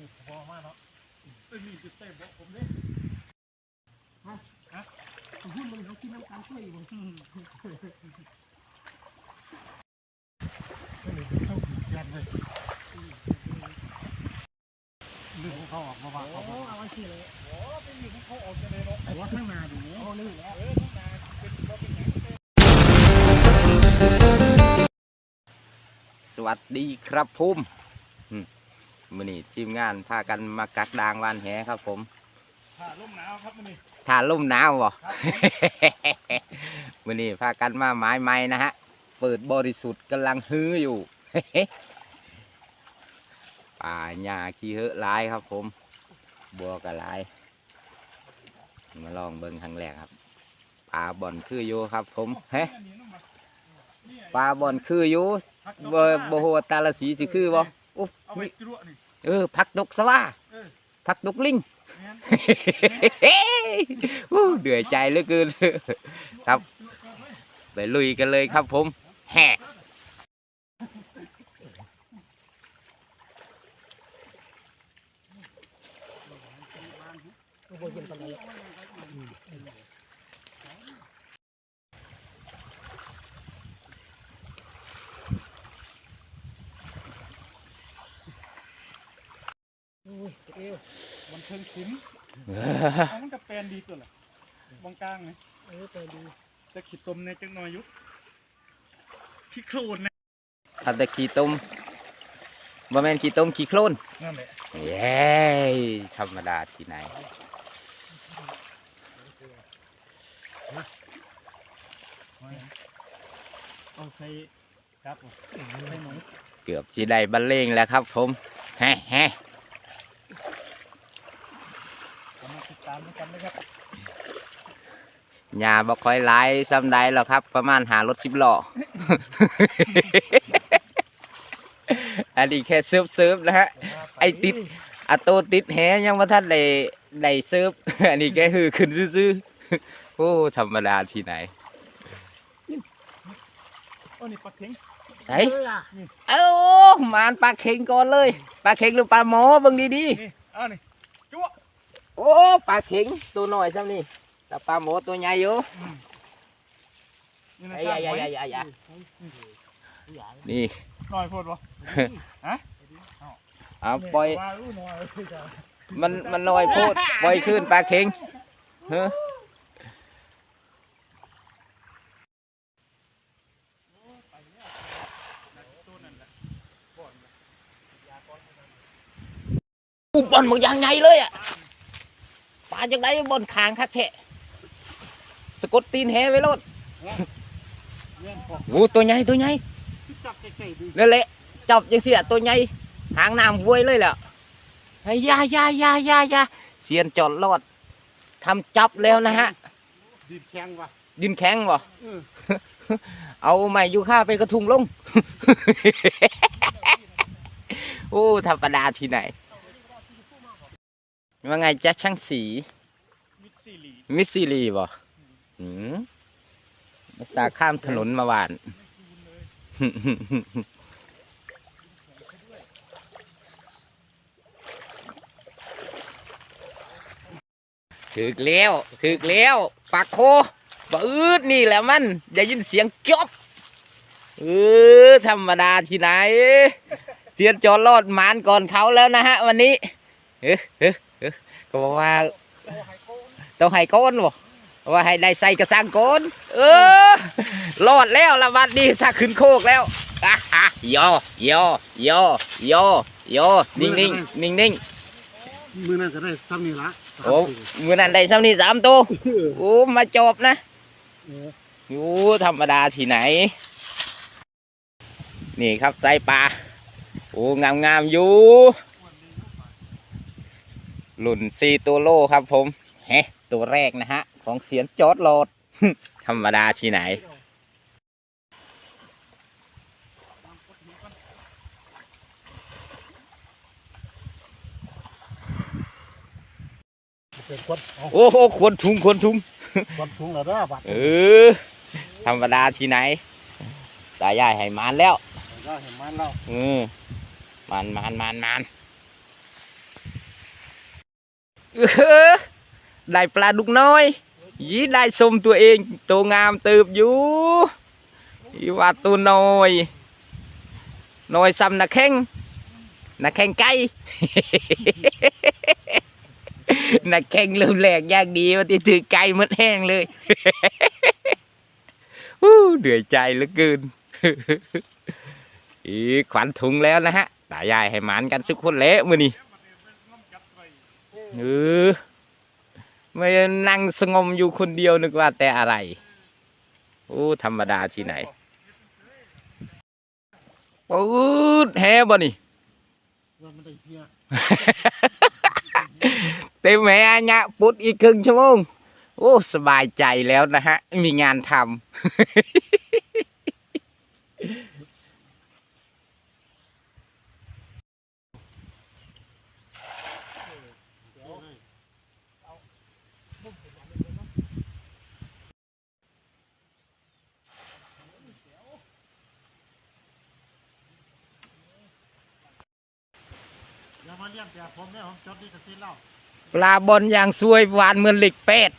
นี่พอมากเนาะเอ้ยนี่จุดเตะบอกผมดิหุ้นมันเขากินน้ำตาลช่วยอยู่ไม่มีเข้ายันเลยลืมเขาออกมาว่าโอ้เขาเอาไว้ที่เลยโอ้เป็นอยู่ของเขาออกจะเลยเนาะไอ้วัดไม่มาดูโอ้นี่แหละเออต้องการเป็นรถเป็นหยังสวัสดีครับพุ่มอืม มือนี้ทีมงานพากันมากักดางวานแหครับ ผมผ่าลมหนาวครับมันนี่ทานล่มหนาวบ่ครับมือนี้พากันมาไม้ไม้นะฮะ เปิดบริสุทธิ์กำลังฮื้ออยู่ ป่าหญ้าขี้เหอะหลายครับ ผม บัวก็หลาย มาลองเบิ่งครั้งแรกครับปลาบ่อนคืออยู่ครับ ผมเฮ้ปลาบ่อนคืออยู่บ่บ่ฮู้ว่าแตาละสีสิคือบ่อุ๊บ เอาไปกลัวนี่ เออผักดกสว่าเออ ผักดกลิงงั้นอู้เดือดใจเหลือเกิน ครับ ไปลุยกันเลยครับผม แห่ โอ้โหเย็นตอนนี้โอ้ยเอว มันเทิงขุนเอามันกับแปลนดีตัวละบางกลางไงเออไปดีจะขีดตมในจังหน่อยอยุขี้โคลนนะทันแต่ขี้ต้มบ่แม่นขี้ต้มขี้โคลนนั่นแหละเย้ธรรมดาที่ไหนเอาใส่ครับผมใส่หมูเกือบสิได้บรรเลงแล้วครับผมแฮ่แฮ่ เอามาติดตามด้วยกันนะครับ หญ้าบ่ค่อยหลายซ้ำใดหรอกครับ ประมาณหารถสิบล้อ อันนี้แค่เซิร์ฟเซิร์ฟนะฮะ ไอ้ติดอะโตติดแหยังมาท่านได้ได้เซิร์ฟ อันนี้แค่คือขึ้นซื่อๆ โอ้ธรรมดาที่ไหนโอ้นี่ปลาเข็งใส่เออล่ะเอ้ามานปลาเข็งก่อนเลยปลาเข็งหรือปลาหมอเบิ่งดีนี่เอานี่จั่วๆ โอ้ปลาเข็งตัวน้อยซ้ำนี่ แต่ปลาหมอตัวใหญ่อยู่นี่นะไอ้จ้ายาหอยยายานี่หน่อยโพดวะเอาปล่อยว่าอู้หน่อยจ้ะมันมันน้อยโพดปล่อยขึ้นปลาเข็งเฮ้ออู้บอลหมดอย่างไงเลยอะปลาจากไหนบอลคางคักแทะ สะกดตีนแหไว้โลดเลี้ยงพอโอ้ตัวใหญ่ตัวใหญ่จับใกล้ๆดูนั่นแหละจับจังเสียตัวใหญ่หางน้ำห้วยเลยแหละเฮ้ยอยาอยาอยาอยาอยาเสียนจอดรอดทำจับแล้วนะฮะดินแข็งว่ะดินแข็งบ่เออเอาไม้ยูค่าไปกระทุงลง โอ้ธรรมดาที่ไหนว่าไงจ๊ะช่างสี มิดซีรีมิสซิลีบ่ หืมาสาข้ามถนนมาหวาน ถึกแล้วถึกแล้วปากโคบอืดนี่แหละมันได้ยินเสียงจบเออธรรมดาที่ไหน เสียนจอรอดหมานก่อนเขาแล้วนะฮะ วันนี้เฮ้เฮ้เฮ้ก็บอกว่าต้องให้ก้นบ่ ว่าให้ได้ใส่กระสังก้นเออรอดแล้วละวันนี้ถ้าขึ้นโคกแล้วอะอะยอยอยอยอยอนิ่งนิ่งนิ่งนิ่งมือนั่นก็ได้ทำนี่ละๆโอ้มือนั้นได้ซ้ำนี่สามตัวโอ้มาจบนะเออโอ้ธรรมดาที่ไหน นี่ครับไส้ปลาโอ้งามงามๆอยู่หลุ่นซีตัวโลครับผมเฮ้ตัวแรกนะฮะ ของเสียนจอดโหลดธรรมดาที่ไหน เป็นคนเอาโอ้โหควรทุงควรทุง คนทุงแล้วเด้อบัดเออ ธรรมดาที่ไหน ตายายให้มานแล้ว ก็เห็นมันแล้วเออมันมันมันมันเออได้ปลาดุกน้อย ยีได้สมตัวเองตัวงามเติบอยู่อีว่าตัวน้อยน้อยซ้ำนักแข่งนักแข่งไก่นักแข่งเริ่มแหลกยากดีว่าที่ถือไก่หมดแห้งเลยเหนื่อยใจเหลือเกินอีขวัญถุงแล้วนะฮะตายายให้หมานกันสุกคนเละมือนี่เออ ไม่นั่งสงมอยู่คนเดียวนึกว่าแต่อะไรโอ้ธรรมดาที่ไหนปืดแฮบ่นี่ว่ามันได้เฮียเต็มแหเนี่ยปุดอีกครึ่งชั่วโมงโอ้ สบายใจแล้วนะฮะ มีงานทำ มาเลี้ยงแต่ผมเนี่ยผมจดนี่กสิเล่าปลาบอลอย่างสวยหวานเหมือนเหล็กเป็ด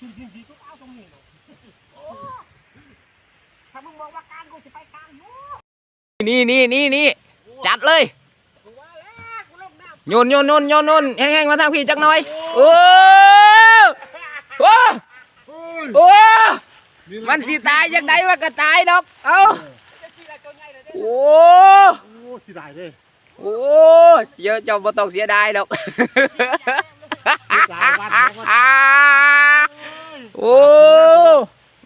จริงๆดีก็เอาตรงนี้เนาะถ้ามึงบอกว่ากลางกูจะไปกลางอยู่นี่นี่นี่นี่จัดเลย กูว่าแล้วกูลงน้ โยนโยนโยนโยนโยนแห้งๆมาทางพี่จักหน่อยโอ้โอ้เฮ้ยโอ้นี่มันสิตายยังไงวะก็ตายดอกเอ้าำจะกินอะไรตัวใหญ่เลยโอ้โอ้สิได้เลยโอ้เจ้าเจ้าบ่ต้องเสียดายดอกโอ้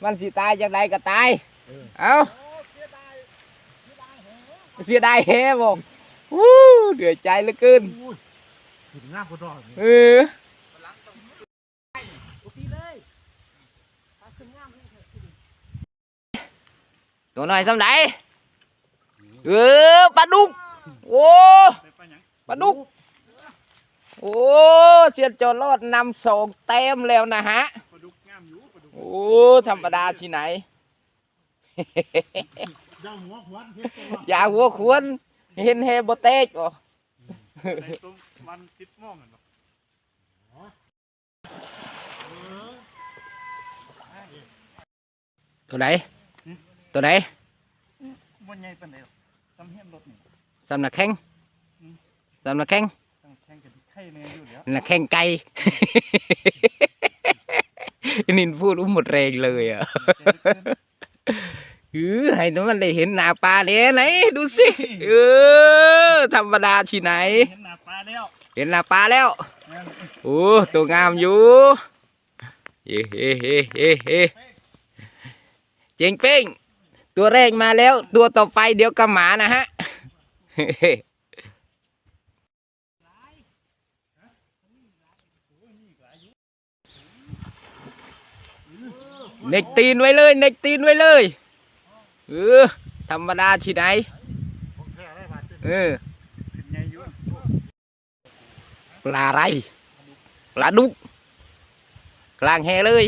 มันสิตายจังใดก็ตายเอ้าเสียดายแฮบอก วู้เดือดใจเหลือเกินโอ้ยถึงงามกว่าดอกนี่เออกูตีเลยปลาขึ้นงามเลยเถอะตัวหน่อยสำไหนเออปลาดุกโอ้ไปไปหยังปลาดุกโอ้เสียจอรอดนำสองเต็มแล้วนะฮะปลาดุกงามอยู่ปลาดุกโอ้ธรรมดาที่ไหนย่าหัวขวาน เฮ็ดตัวอย่าหัวควรเห็นเฮบเตกอ๋อในต้มมันติดหม่องกันเนาะเออตัวไหนตัวไหนมันใหญ่ปานใดหรอกซ้ำเฮียนรถนี่สำนักแข้งสำนักแข้งต้องแข่งกันไข่แน่อยู่แล้วนักแข้งไก่นินพูดอุ้มหมดแรงเลยอะ เออให้มันได้เห็นหน้าปลาเด้ไหนดูสิเออธรรมดาที่ไหน เห็นหน้าปลาแล้วเห็นหน้าปลาแล้วแม่นโอ้ตัวงามอยู่เฮ้เฮ้เฮ้เฮ้เฮ้เจ๋งเป้งตัวแรกมาแล้ว ตัวต่อไปเดี๋ยวก็หมานะฮะเน็กตีนไว้เลยเน็กตีนไว้เลย เออธรรมดาที่ไหนเออปลาอะไรปลาดุกกลางแหเลย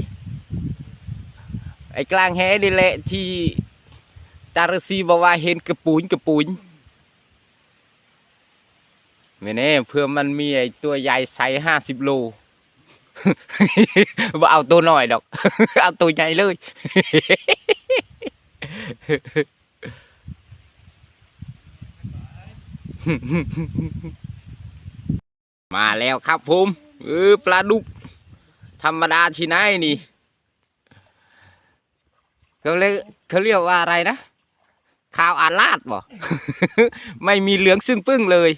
ไอ้กลางแหนี่แหละที่ตารซีบอกว่าเห็นกระปุนกระปุนไม่แน่เพื่อมันมีไอ้ตัวใหญ่ไซห้าสิบโลบ่เอาตัวหน้อยดอก เอาตัวใหญ่เลย มาแล้วครับผมเออปลาดุก ธรรมดาที่ไหนนี่เขาเรียกเขาเรียกว่าอะไรนะข้าวอาลาดบ่ ไม่มีเหลืองซึ่งปึ้งเลย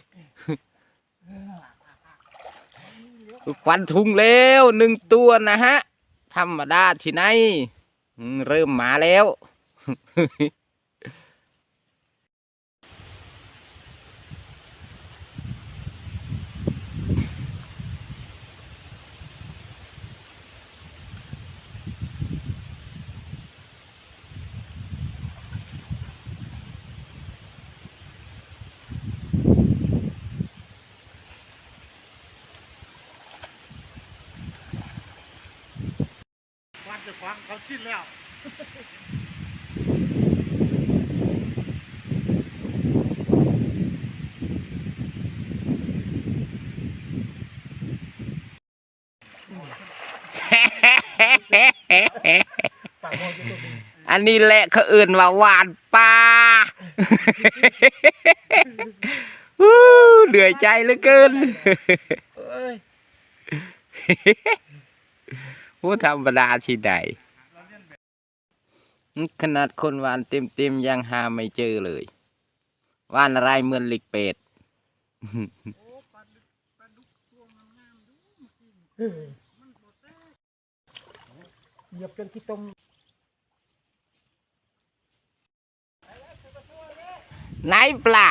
ควันทุงแล้วหนึ่งตัวนะฮะ ธรรมดาที่ไหน เริ่มมาแล้ว จะฟังเขากินแล้ว อันนี้แหละเขาเอื่นว่าหวานปลาเหนื่อยใจเหลือเกินผู้ธรรมดาที่ใดขนาดคนหวานเต็มเต็มๆยังหาไม่เจอเลยหวานอะไรเหมือนลิกเป็ด เหยียบจนขี้ตมไหนปลา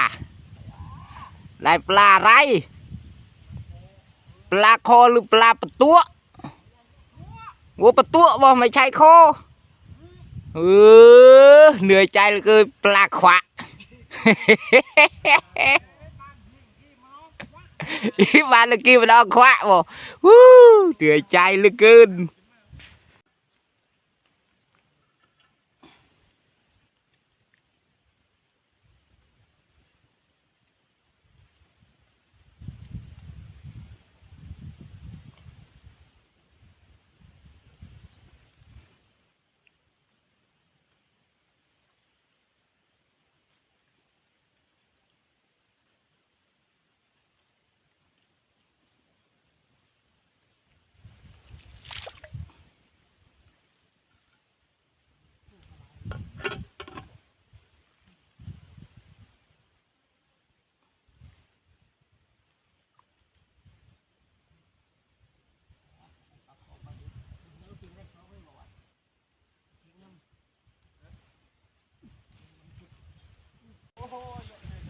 ได้ปลาอะไร ปลาคอหรือปลาปะตัววัวปะตัวบอกไม่ใช่คอเออเหนื่อยใจเหลือเกินปลาขวะอีบ้านเมื่อกี้มันเอาขวะบอกวู้เหนื่อยใจเหลือเกิน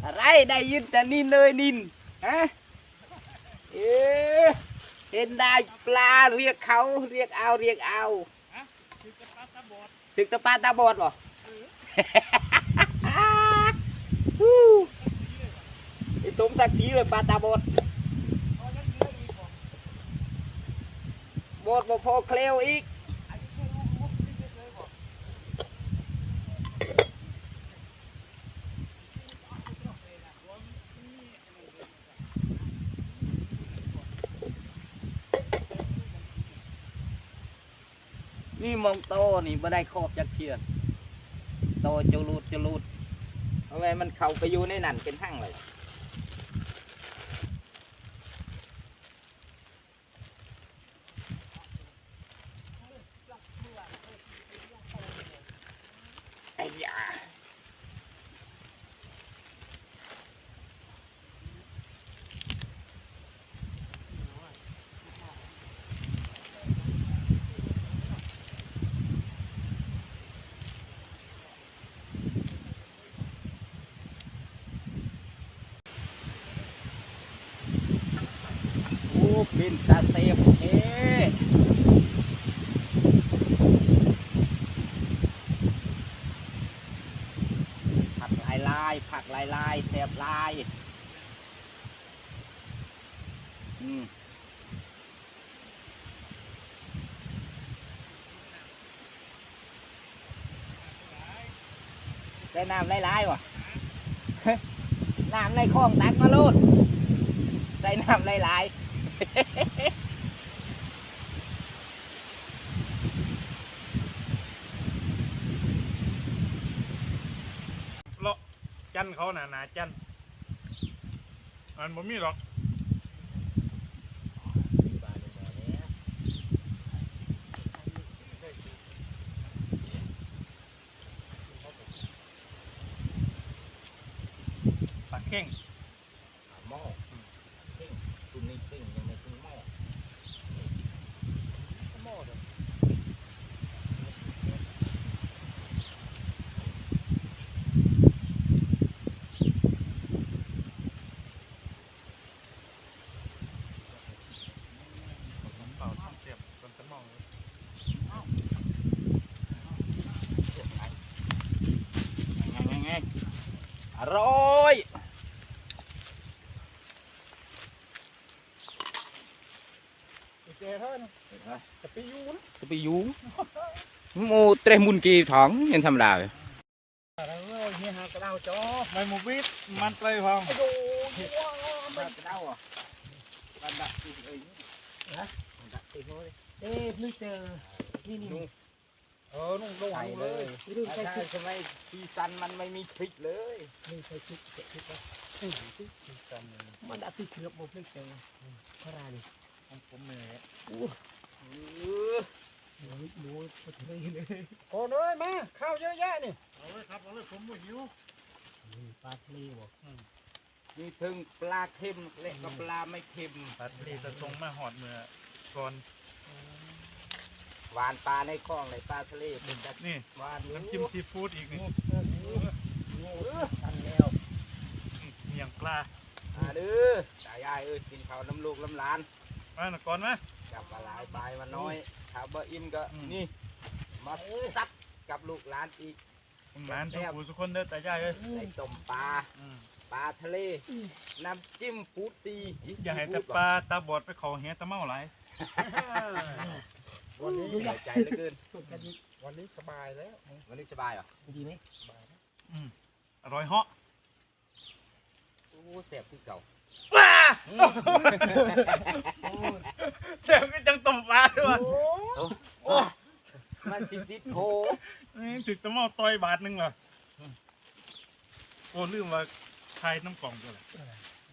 อะไรได้ยินแต่นินเลยนินฮะเอ๊ะเห็นได้ปลาเรียกเขาเรียกเอาเรียกเอาคือจะปลาตาบอดถึกตะปลาตาบอดบ่ไอ้สมศักดิ์ศรีเลยปลาตาบอดบอดบ่พอเคลวอีก มองโตนี่บ่ได้ครอบจักเทียนโตจะรูดจะรูดเอาไว้มันเข้าไปอยู่ในนั่นเป็นหั่งเลย ไอ้ยา โอ้เป็นตาเซฟเอ๊ผักลายลายผักลายลายแสบลายอืมได้น้ำไลายลายวะน้ำในคลองตักมาโลดได้น้ำไลายลาย เลาะจันเขาหนาหนาจันมันบ่มีหรอกปลาเข่ง หม้อเข่งคุณนี่เข่งยังไม่ถึงหม้อ เปล่าทำเสียบจนจะมองเลย ไงไงไงอร่อย เจ๊เท่านั้นจะไปยูนจะไปยุงโมเตรมุนกีท้องยังธรรมดาเลยอะไรเว้ยเนี่ยหากระดาวจอไม่หมูบิดมันเลยพองโอ้ยบ้านกระเด้าอะบ้านดักตีเอ้ยดักติดเลยเอ๊ะนี่เจอนี่นี่เออนุ่งระวัใส่งเลเลยยนี่ดูใส่ใช่ชุดทำไมซีซันมันไม่มีพริกเลยนี่ใส่ชุดเก็บชุดแล้วมันดักติดเชื้อหมดเลยเจอขนาดนี้ของผมเนี่ยโอ้ย โอ้ยโอ้ยปวดเลยเลยโอ้เลยมาข้าวเยอะแยะนี่เอาเลยครับเอาเลยผมบ่หิวนี่ปลาทะเลบ่มีถึงปลาเค็มเล็กกับปลาไม่เค็มปัดดีจะทรงมาหอดเมื่อก่อนหวานปลาในคลองเลยปลาทะเลเป็นแบบนี่หวานน้ำจิ้มซีฟู้ดอีกนี่ตันแล้วเมียงปลาอ่าเด้อตายายเอ้ยกินข้าวน้ำลูกน้ำหลานมาหน่อยก่อนไหม กับปลาหลายปลายมาน้อยถ้าบ่อิ่มก็อืม นี่มาซัดกับลูกหลานอีกผมหมานสุขุสุกคนเด้อแต่ย่าเอ้ยใส่ต้มปลาอืมปลาทะเลน้ำจิ้มฟูดซีอย่าให้แต่ปลาตาบอดไปขอแหตะเมาไหลายวันนี้ใหญ่ใจเหลือเกินสุดกันดีวันนี้สบายแล้ววันนี้สบายเหรอดีไหมอืมอร่อยเหาะโอ้แสบคือเก่า ว้าอืมเสียงก็จังต้มปลาด้วยโอ้มันสิติดโคนี่ถึกตะเมาต่อยบาทหนึงเหรอโอ้ลืมว่าทายน้ำกล่องด้วยแหละ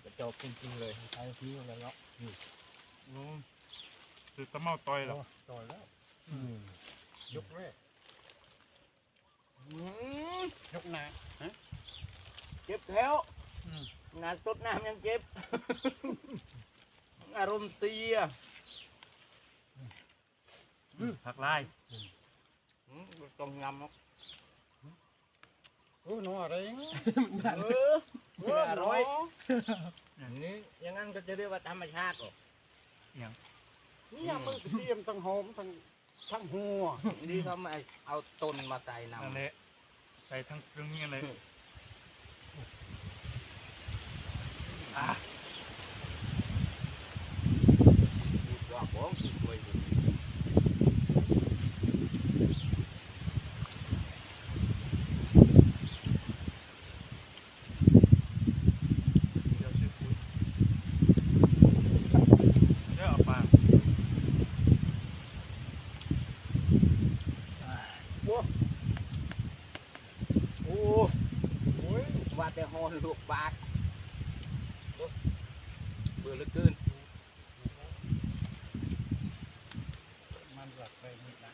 กระจอกจริงๆเลยไปที่อะไรเนาะโอ้ถึกตะเมาต่อยเหรอต่อยแล้วอืมยกแรกอืมยกหนาเจ็บแล้วอืม งานตดน้ำยังเจ็บ อารมณ์เสียผักลายอืมต้องงำเนาะโอ้หนูอะไรเออเอออร่อยนี่อยังงั้นก็จะเรียกว่าธรรมชาติหรอเนี่ยมันเตรียมทั้งหอมทั้งทั้งหัวนี่เขามาเอาต้นมาใส่น้ำนั่นแหละใส่ทั้งเครื่องนี่เลย อะดอกบ้องคือสวยอยู่ เดี๋ยวซื้อปุ๋ยเดี๋ยวเอาปลา โอ้โอ้ยว่าแต่ฮอนลูกบาทโอ้เบื่อเหลือเกิน มันหลักไปนี่นะ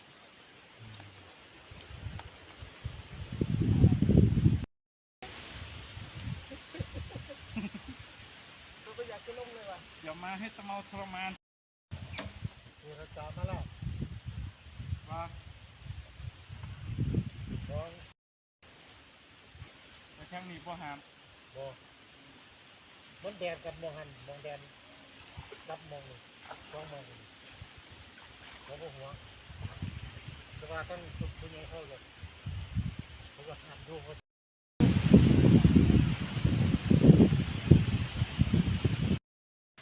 ก็อยากจะลงเลยว่ะ อย่ามา ให้ตะเมาทรมานนี่เราจับมาแล้วว่าลองไปแข้งนี้พ่อหามมันแดนกับมองหันมองแดนรับมองนี่มองมองนี่เขาก็หัวแต่ว่าต้องจุดคุณยายเข้าเลยเพราะว่าหันดูเขา คำเนาะ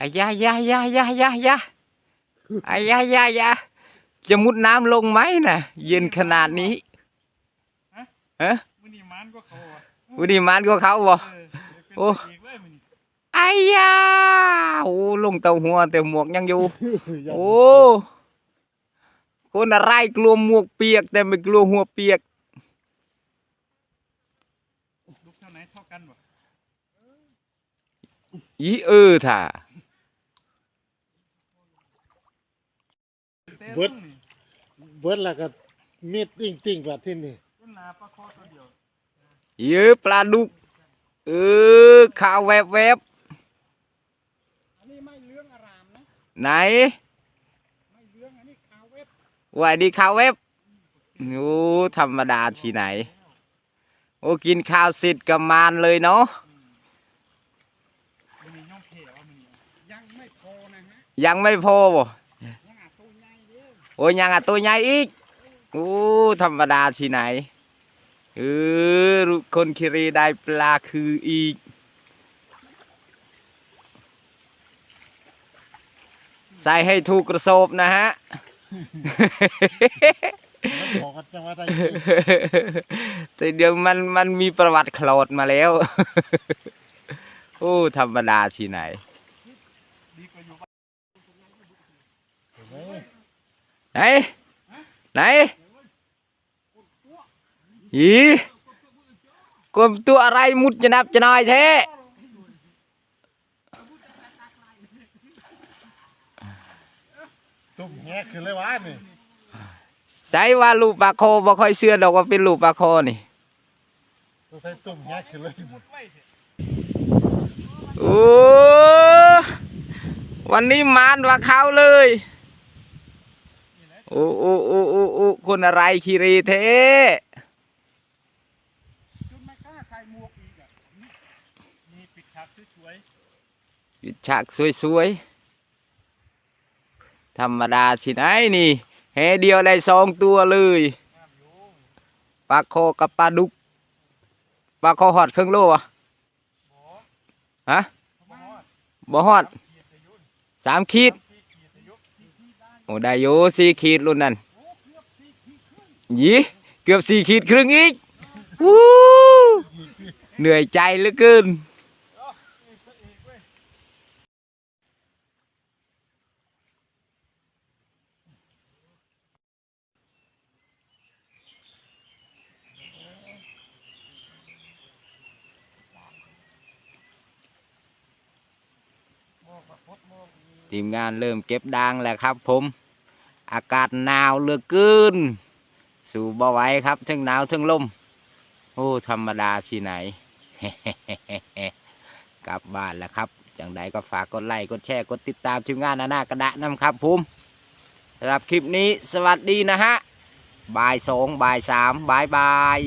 อายายายายายายาอายายายาจะมุดน้ำลงไหมนะเย็นขนาดนี้ฮะมื้อนี้มันก็เขาอะวันนี้มันก็เขาบ่เออเดี๋ยวเป็นโอ้ไปอีกเลยมื้อนี้อายาโอ้ลงเตาหัวแต่หมวกยังอยู่ โอ้คนอะไรกลัวหมวกเปียก แต่ไม่กลัวหัวเปียกลูกเท่าไหนเท่ากันบ่ อีเออท่าเต้เบิดนนี่เบิดแล้วก็มีดติ้งติ้งแบบที่นี่เป็นหนาปลาคอตัวเดียวเยอะปลาดุก เออขาวแวบแวบอันนี้ไม่เรื่องอารามนะๆไหนไม่เรื่องอันนี้ขาวเว็บว่าดีขาวแวบโอ้ธรรมดาที่ไหน โอ้กินข้าวเสร็จกับมานเลยเนาะ มื้อนี้ย่อมเพลว่ามื้อนี้ ยังไม่พอนะฮะ ยังไม่พอบ่ยังอาตัวใหญ่เด้อโอ้ยยังอะตัวใหญ่อีกโอ้ธรรมดาที่ไหนเออคนคิรีได้ปลาคืออีก ใส่ให้ถูกกระโสบนะฮะแล้วบอกกันจังว่าได้แต่เดี๋ยวมันมันมีประวัติโคลดมาแล้ว โอ้ธรรมดาที่ไหน ดีกว่าอยู่บ้าน เห็นไหม ไหน ไหนอีกลมตัวอะไรมุดจะนับจะน้อยแท้ตุ่มแงะขึ้นเลยวะนี่ใส่ว่าลูกปลาโคบ่ค่อยเชื่อดอกว่าเป็นลูกปลาโคนี่ตัวใส่ตุ่มแงะขึ้นเลยมุดไว้เถอะโอ้วันนี้มานว่าเขาเลย โอ้โอ้โอ้โอ้โอ้คนอะไรคีรีเทจนไม่กล้าใส่หมวกอีกอะมีปิดฉากสวยปิดฉากสวยๆธรรมดาสิไหนนี่แหเดียวได้สองตัวเลยปลาโคกับปลาดุกปลาโคหอดเครื่องโลอะฮะบ่หอดสามขีด สี่เกียรติยุที่ที่ได้ โอ้ได้โย่สี่ขีดรุ่นนั้นยี่เกือบสี่ขีดครึ่งอีกวู้เหนื่อยใจเหลือเกิน เอ้านี่พระเอกเว้ย ทีมงานเริ่มเก็บดางแล้วครับ ผม อากาศหนาวเหลือเกิน สู่บ่ไหวครับทั้งหนาวทั้งลม โอ้ธรรมดาที่ไหน กลับบ้านแล้วครับอย่างใดก็ฝากกดไลค์กดแชร์กดติดตามทีมงานนาหน้ากระดะนำครับผมสำหรับคลิปนี้สวัสดีนะฮะบ่ายสองบ่ายสามบ่ายบาย